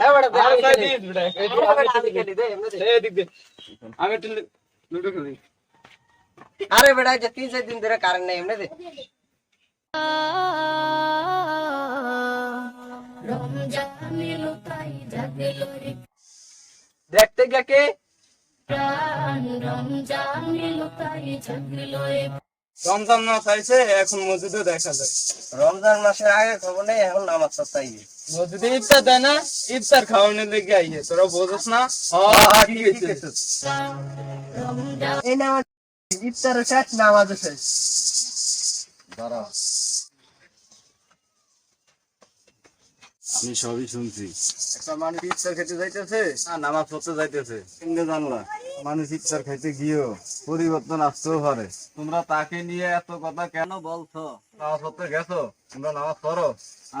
হ্যাঁ বেটা, দে, আরে আমি ভাই খেলি। দিস বেটা, এই আরে বেটা, আমি খেলি, দে, এমনি দে। এই এদিক দে। আমি একটু লুডো খেলি আরে বেটা, এই যে তিন চার দিন ধরে কারেন্ট নেই এমনি দে তাই জাগলো রে দেখতে গিয়া কে? প্রাণ রমজান এলো তাই জাগলো রে রমজান মাস আইছে এখন মসজিদে দেখা যায়। রমজান মাসের আগে খবর নেই এখন নামাজ সপ্তাহে মসজিদে ইফতার দেয় না ইফতার খাওয়ানোর লেগে আইয়ে তোরা বোঝস না? হ্যাঁ ঠিক আছে রমজান এই নামাজ ইফতারও শেষ নামাজও শেষ। আমি সবই শুনছি। একটা মানুষ ইফতার খেতে যাইতেছে আর নামাজ পড়তে যাইতেছে। কেমনে জানলা? মানুষ ইচ্ছার খাইতে গিয়েও পরিবর্তন আসতেও পারে। তোমরা তাকে নিয়ে এত কথা কেন বলছো? নামাজ পড়তে গেছো? তোমরা নামাজ পড়ো।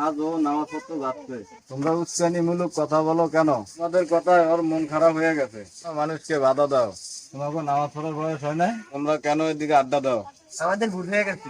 আজ ও নামাজ পড়তে যাচ্ছে। তোমরা উস্কানিমূলক কথা বলো কেন? তোমাদের কথায় ওর মন খারাপ হয়ে গেছে। মানুষকে বাধা দাও। তোমাকে নামাজ পড়ার বয়স হয় না তোমরা কেন এদিকে আড্ডা দাও? আমাদের ভুল হয়ে গেছে।